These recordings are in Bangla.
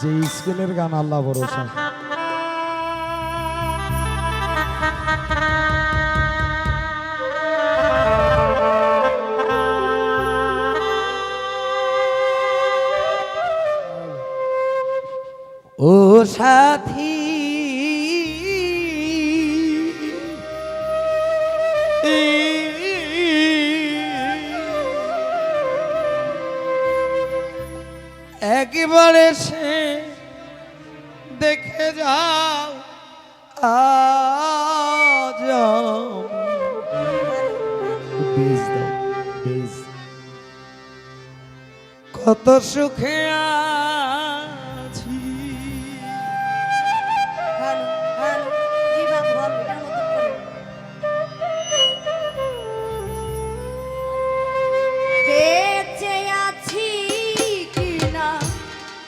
যে স্কুলের গান আল্লাহ ভরসা। ও সাথী একবারে সে দেখে যাও আজ কত সুখে আছি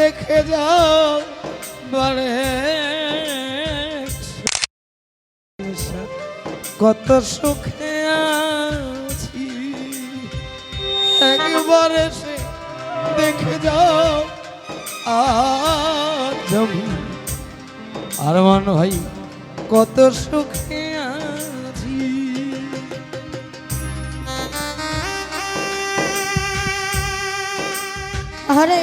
দেখে যাও, বারে। কত সুখে আছি। একবারে সে দেখে যাও আর মান ভাই কত সুখে আছি। আরে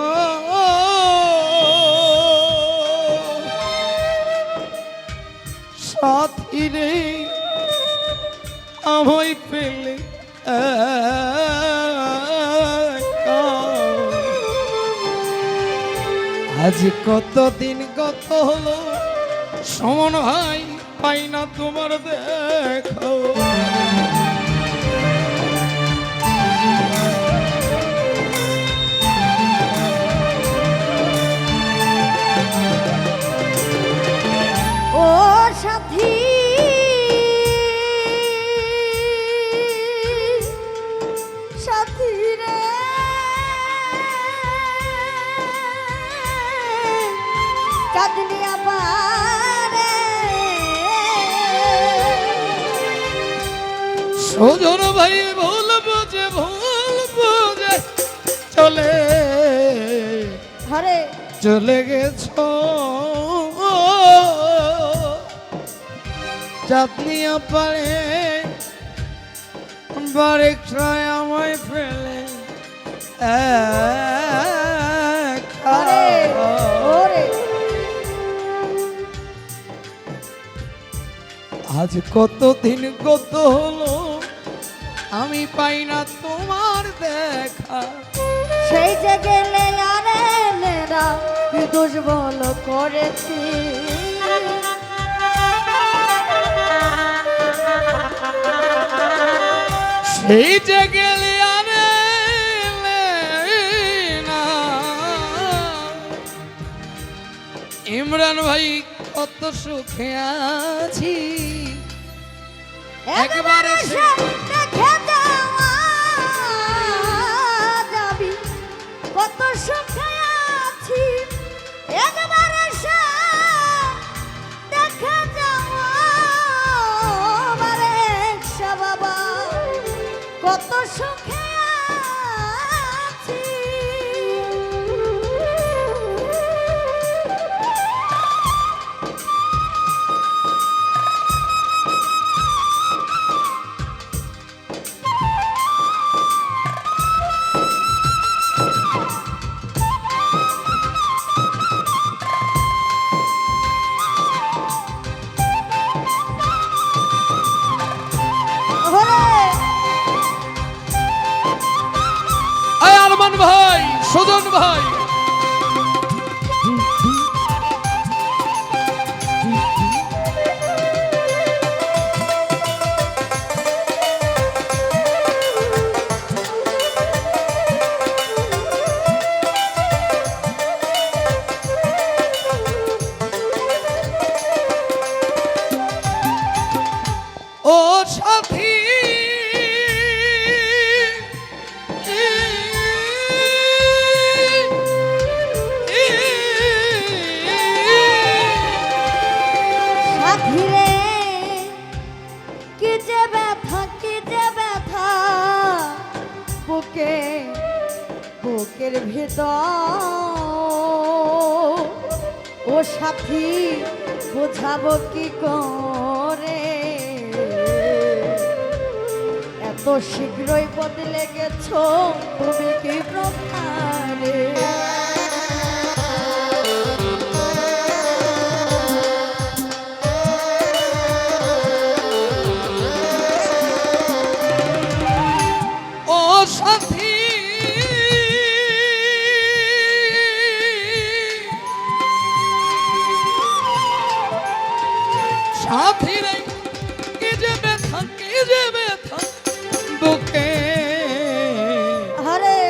আমায় একা। আজ কত দিন কত হলো সমন ভাই পাই না তোমার দেখো সজন ভাই ভুল বোঝে ভুল বোঝে চলে। হরে। চলে গেছ। চাঁদনি পারে বারেক আমায় ফেলে। আজ কত দিন কত হলো আমি পাই না তোমার দেখা। সেই যে গেলে আরে মেরা কি দোষ বল করেছি। সেই যে গেলে আরে না ইমরান ভাই সুখে আছি। একবারে দেখে যাওয়া যাবি কত সুখে আছি। একবারে দেখে যাওয়া বাবা কত সুখে সাথী বোঝাবো কি করে? এত শীঘ্রই বদলে গেছো তুমি কি প্রকারে সাথী রে কি যে ব্যথা কি যে ব্যথা বুকে। আরে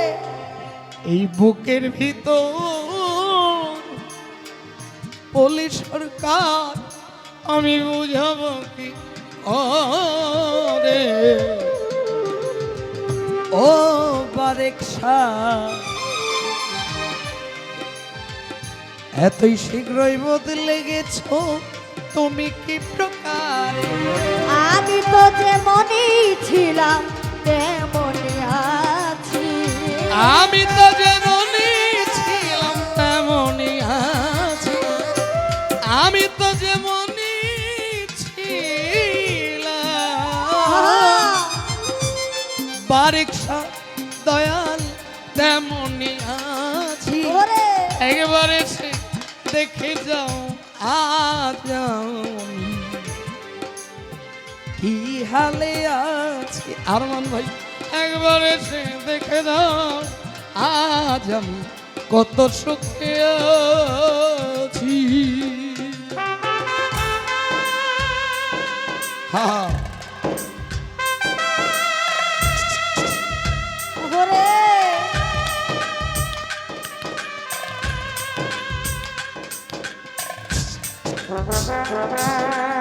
এই বুকের ভিতর পুলিশ সরকার আমি বুঝাবো কি রে ও বারেক এতই শীঘ্রই বদলে গেছো। তুমি কি প্রকারে? আমি তো যেমনই ছিলাম তেমনই আছি। আমি তো যেমনই ছিলাম তেমনই আছি। আমি তো যেমনই ছিলাম। বারিক দয়াল তেমনই আছি। একবারে দেখে যাও আজ হালে আছি। আরমান ভাই একবারে সে দেখে দাও আজ আমি কত সুখে আছি। হ্যাঁ ওরে। এই,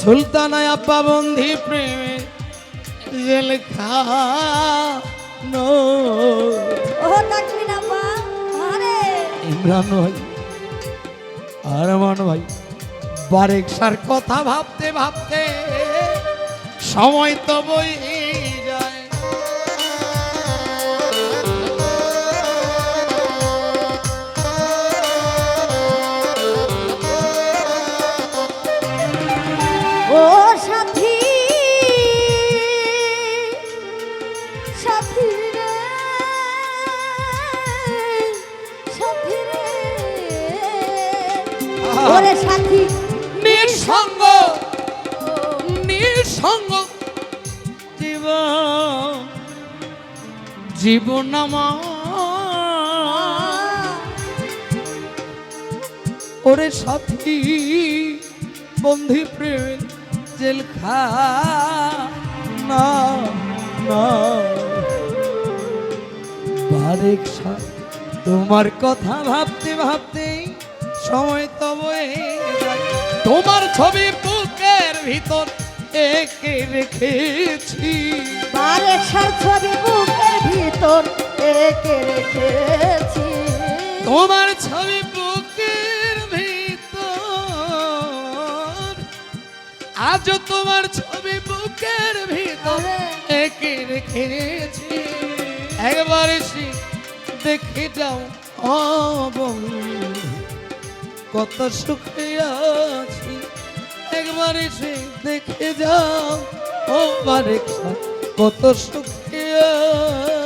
সুলতানা আপা বন্ধি প্রেমে জেল খানো। ইমরান ভাই আরমান ভাই বারেক সার কথা ভাবতে ভাবতে সময় তো বই ওরে সাথী, নিঃসঙ্গ। নিঃসঙ্গ। জীবন জীবন ওরে সাথী, বন্ধি প্রেম জেল না। না তোমার কথা ভাবতে ভাবতে সময় তো তোমার ছবি বুকের ভিতর একে রেখেছি। ছবি বুকের ভিতর একে রেখেছি। তোমার ছবি বুকের ভিতর আজও তোমার ছবি বুকের ভিতর একে রেখেছি। একবার দেখে যাও বন্ধু, কত সুখে আছি। একবার এসে দেখে যাও ও বারে কত সুখে আছি।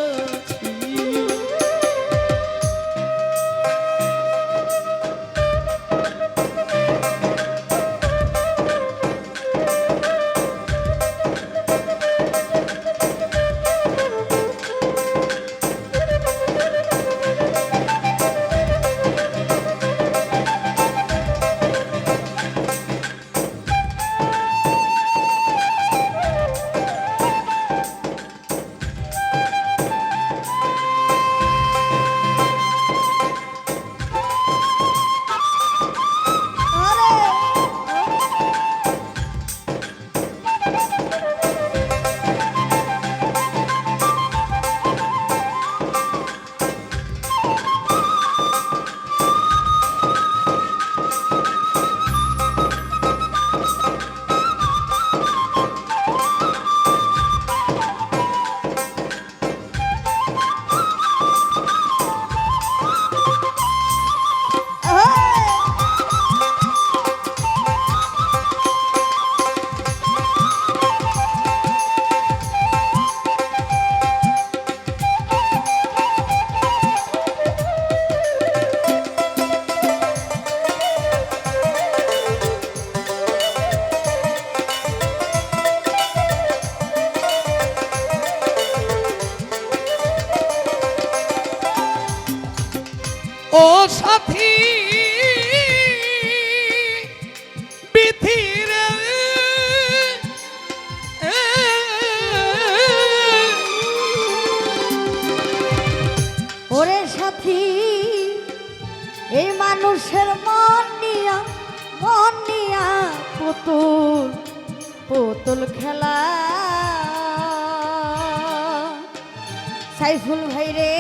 সাইফুল ভাই রে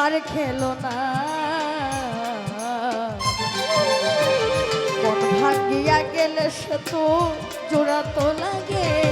আর খেলো না। কোন ভাঙ্গিয়া গেলে সে তো জোড়া তো লাগে।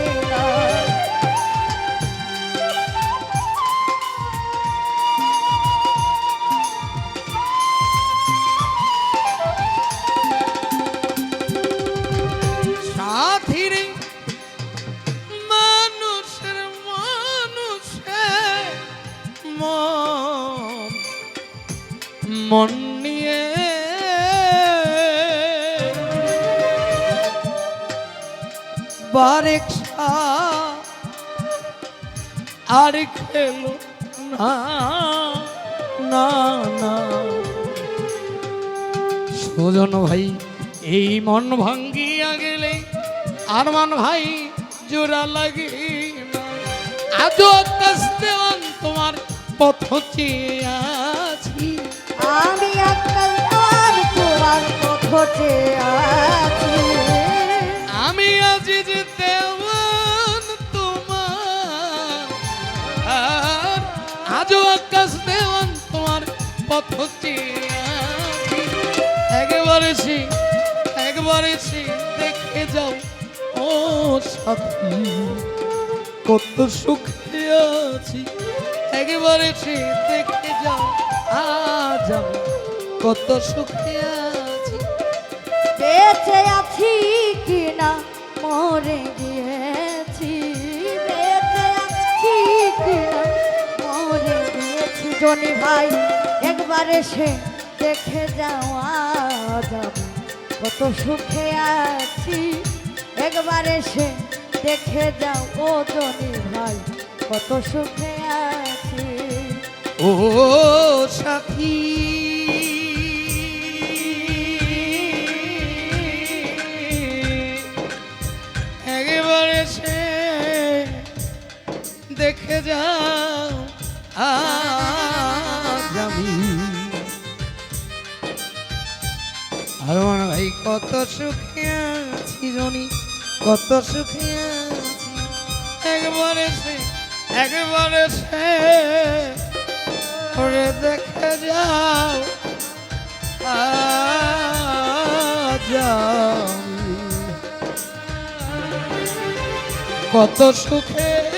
আর খেলো না না না। সুজন ভাই এই মন ভাঙ্গিয়া গেলে আরমান ভাই জোড়া লাগে না আজও আকাশ তোমার পথ চেয়ে আছি। আমি আর তোমার পথে আছি। আমি আজি যে আজও আকাশ দেওয়ান তোমার পথ একবারে সে একবারে সে দেখে যাও ও সাথী কত সুখে আছি একবারে সে দেখে যাও আজ আমি কত সুখে আছি বেঁচে আছি কিনা মরে গিয়েছি জনি ভাই, একবার এসে দেখে যাওয়া যাবে কত সুখে আছি। একবার এসে দেখে যাও, ও জনি ভাই, কত সুখে আছি। ও সাথী, একেবারে সে দেখে যাও, আজ কত সুখে আছি জনি কত সুখে আছি। একবারে সে একবারে সে। করে দেখে যাও আমি। কত সুখে